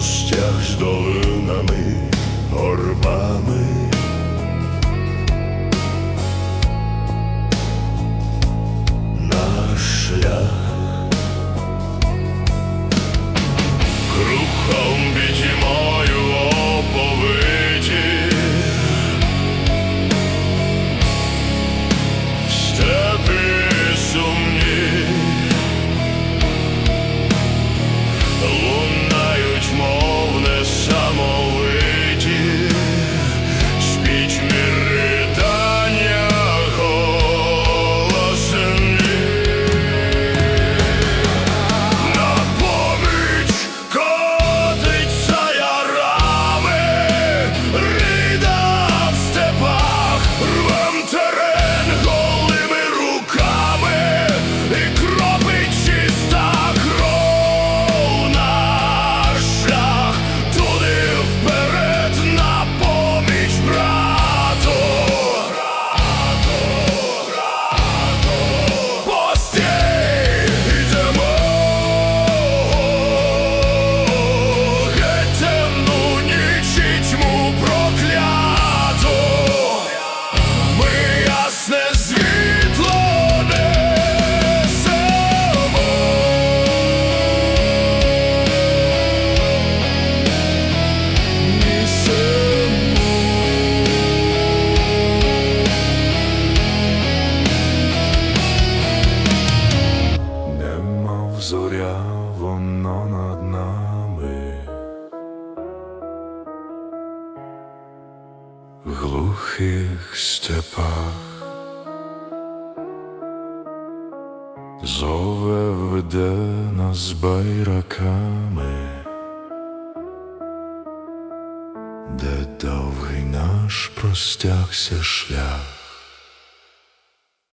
простяг з долинами, горбами. зоря воно над нами, в глухих степах. Зове веде нас байраками, де довгий наш простягся шлях.